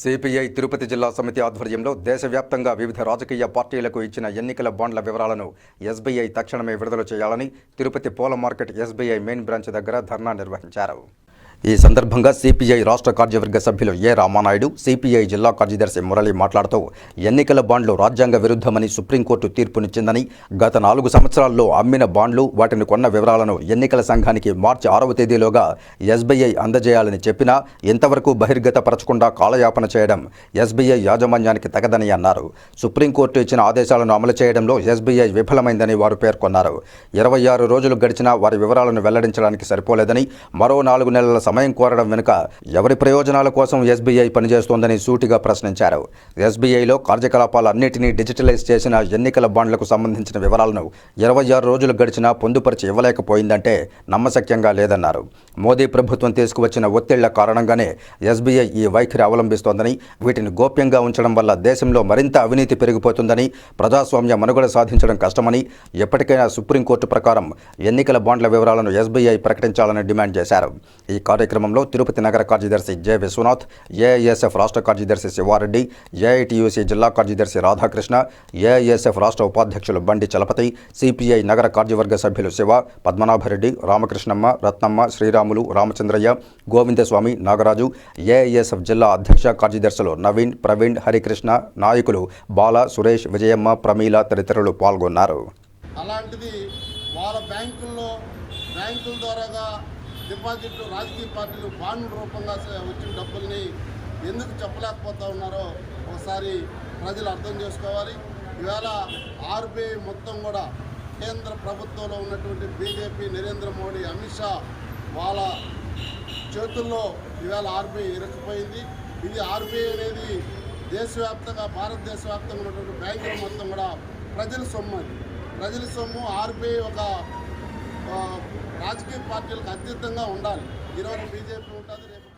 CPI Tirupati జిల్లా సమితి ఆధ్వర్యంలో దేశవ్యాప్తంగా వివిధ రాజకీయ పార్టీలకు ఇచ్చిన ఎన్నికల బాండ్ల వివరాలను ఎస్బీఐ తక్షణమే విడుదల చేయాలని తిరుపతి పూల మార్కెట్ ఎస్బీఐ మెయిన్ బ్రాంచ్ దగ్గర ధర్నా నిర్వహించారు. ఈ సందర్భంగా సిపిఐ రాష్ట్ర కార్యవర్గ సభ్యులు ఏ రామానాయుడు సిపిఐ జిల్లా కార్యదర్శి మురళి మాట్లాడుతూ ఎన్నికల బాండ్లు రాజ్యాంగ విరుద్ధమని సుప్రీంకోర్టు తీర్పునిచ్చిందని గత నాలుగు సంవత్సరాల్లో అమ్మిన బాండ్లు వాటిని కొన్న వివరాలను ఎన్నికల సంఘానికి మార్చి ఆరవ తేదీలోగా ఎస్బీఐ అందజేయాలని చెప్పినా ఇంతవరకు బహిర్గతపరచకుండా కాలయాపన చేయడం ఎస్బీఐ యాజమాన్యానికి తగదని అన్నారు. సుప్రీంకోర్టు ఇచ్చిన ఆదేశాలను అమలు చేయడంలో ఎస్బీఐ విఫలమైందని వారు పేర్కొన్నారు. ఇరవై ఆరు రోజులు గడిచినా వారి వివరాలను వెల్లడించడానికి సరిపోలేదని మరో నాలుగు నెలల సమయం కోరడం వెనుక ఎవరి ప్రయోజనాల కోసం ఎస్బీఐ పనిచేస్తోందని సూటిగా ప్రశ్నించారు. ఎస్బీఐలో కార్యకలాపాలన్నింటినీ డిజిటలైజ్ చేసిన ఎన్నికల బాండ్లకు సంబంధించిన వివరాలను ఇరవై ఆరు రోజులు గడిచినా పొందుపరిచి ఇవ్వలేకపోయిందంటే నమ్మశక్యంగా లేదన్నారు. మోదీ ప్రభుత్వం తీసుకువచ్చిన ఒత్తిళ్ళ కారణంగానే ఎస్బీఐ ఈ వైఖరి అవలంబిస్తోందని వీటిని గోప్యంగా ఉంచడం వల్ల దేశంలో మరింత అవినీతి పెరిగిపోతుందని ప్రజాస్వామ్య మనుగడ సాధించడం కష్టమని ఎప్పటికైనా సుప్రీంకోర్టు ప్రకారం ఎన్నికల బాండ్ల వివరాలను ఎస్బీఐ ప్రకటించాలని డిమాండ్ చేశారు. ఈ కార్యక్రమంలో తిరుపతి నగర కార్యదర్శి జె. విశ్వనాథ్ ఏఐఎస్ఎఫ్ రాష్ట్ర కార్యదర్శి శివారెడ్డి ఏఐటియూసీ జిల్లా కార్యదర్శి రాధాకృష్ణ ఏఐఎస్ఎఫ్ రాష్ట్ర ఉపాధ్యక్షులు బండి చలపతి సిపిఐ నగర కార్యవర్గ సభ్యులు శివ పద్మనాభరెడ్డి రామకృష్ణమ్మ రత్నమ్మ శ్రీరాములు రామచంద్రయ్య గోవిందస్వామి నాగరాజు ఏఐఎస్ఎఫ్ జిల్లా అధ్యక్ష కార్యదర్శులు నవీన్ ప్రవీణ్ హరికృష్ణ నాయకులు బాల సురేష్ విజయమ్మ ప్రమీల తదితరులు పాల్గొన్నారు. అలాంటిది వాళ్ళ బ్యాంకుల్లో బ్యాంకుల ద్వారాగా డిపాజిట్లు రాజకీయ పార్టీలు బాండ్ రూపంగా వచ్చిన డబ్బుల్ని ఎందుకు చెప్పలేకపోతా ఉన్నారో ఒకసారి ప్రజలు అర్థం చేసుకోవాలి. ఈవేళ ఆర్బీఐ మొత్తం కూడా కేంద్ర ప్రభుత్వంలో ఉన్నటువంటి బీజేపీ నరేంద్ర మోడీ అమిత్ షా వాళ్ళ చేతుల్లో ఈవేళ ఆర్బీఐ ఇరకపోయింది ఇది ఆర్బీఐ అనేది దేశవ్యాప్తంగా భారతదేశ వ్యాప్తంగా ఉన్నటువంటి బ్యాంకులు మొత్తం కూడా ప్రజల సొమ్ము అది. ప్రజల సొమ్ము ఆర్బీఐ ఒక రాజకీయ పార్టీలకు అతీతంగా ఉండాలి. ఈరోజు బీజేపీ ఉంటుంది రేపు